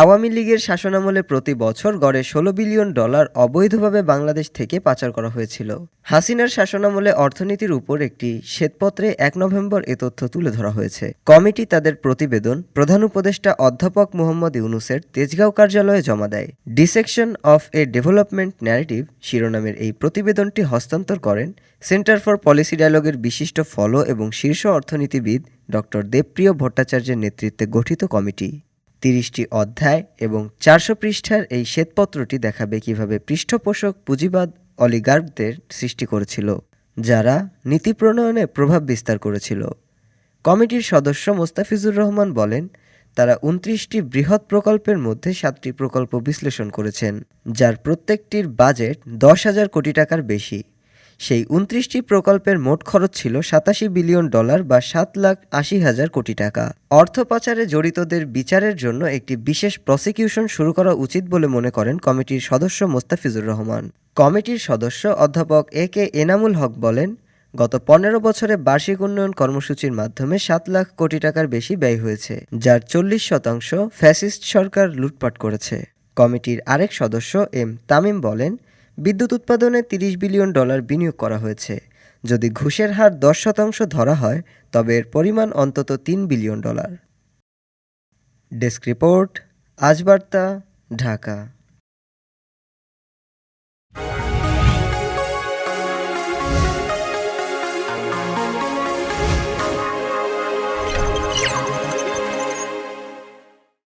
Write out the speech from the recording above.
আওয়ামী লীগের শাসনামলে প্রতি বছর গড়ে ষোলো বিলিয়ন ডলার অবৈধভাবে বাংলাদেশ থেকে পাচার করা হয়েছিল। হাসিনার শাসনামলে অর্থনীতির উপর একটি শ্বেতপত্রে এক নভেম্বর এ তথ্য তুলে ধরা হয়েছে। কমিটি তাদের প্রতিবেদন প্রধান উপদেষ্টা অধ্যাপক মোহাম্মদ ইউনুসের তেজগাঁও কার্যালয়ে জমা দেয়। Dissection of a development narrative শিরোনামের এই প্রতিবেদনটি হস্তান্তর করেন সেন্টার ফর পলিসি ডায়ালগের বিশিষ্ট ফলো এবং শীর্ষ অর্থনীতিবিদ ডক্টর দেবপ্রিয় ভট্টাচার্যের নেতৃত্বে গঠিত কমিটি। তিরিশটি অধ্যায় এবং চারশো পৃষ্ঠার এই শ্বেতপত্রটি দেখাবে কীভাবে পৃষ্ঠপোষক পুঁজিবাদ অলিগার্কদের সৃষ্টি করেছিল, যারা নীতি প্রণয়নে প্রভাব বিস্তার করেছিল। কমিটির সদস্য মোস্তাফিজুর রহমান বলেন, তারা উনত্রিশটি বৃহৎ প্রকল্পের মধ্যে সাতটি প্রকল্প বিশ্লেষণ করেছেন, যার প্রত্যেকটির বাজেট দশ হাজার কোটি টাকার বেশি। সেই উনত্রিশটি প্রকল্পের মোট খরচ ছিল সাতাশি বিলিয়ন ডলার বা সাত লাখ আশি হাজার কোটি টাকা। অর্থ পাচারে জড়িতদের বিচারের জন্য একটি বিশেষ প্রসিকিউশন শুরু করা উচিত বলে মনে করেন কমিটির সদস্য মোস্তাফিজুর রহমান। কমিটির সদস্য অধ্যাপক এ কে এনামুল হক বলেন, গত পনেরো বছরে বার্ষিক উন্নয়ন কর্মসূচির মাধ্যমে সাত লাখ কোটি টাকার বেশি ব্যয় হয়েছে, যার চল্লিশ শতাংশ ফ্যাসিস্ট সরকার লুটপাট করেছে। কমিটির আরেক সদস্য এম তামিম বলেন বিদ্যুৎ উৎপাদনে তিরিশ বিলিয়ন ডলার বিনিয়োগ করা হয়েছে। যদি ঘুষের হার দশ শতাংশ ধরা হয়, তবে এর পরিমাণ অন্তত তিন billion dollar. Desk report Ajbarta Dhaka.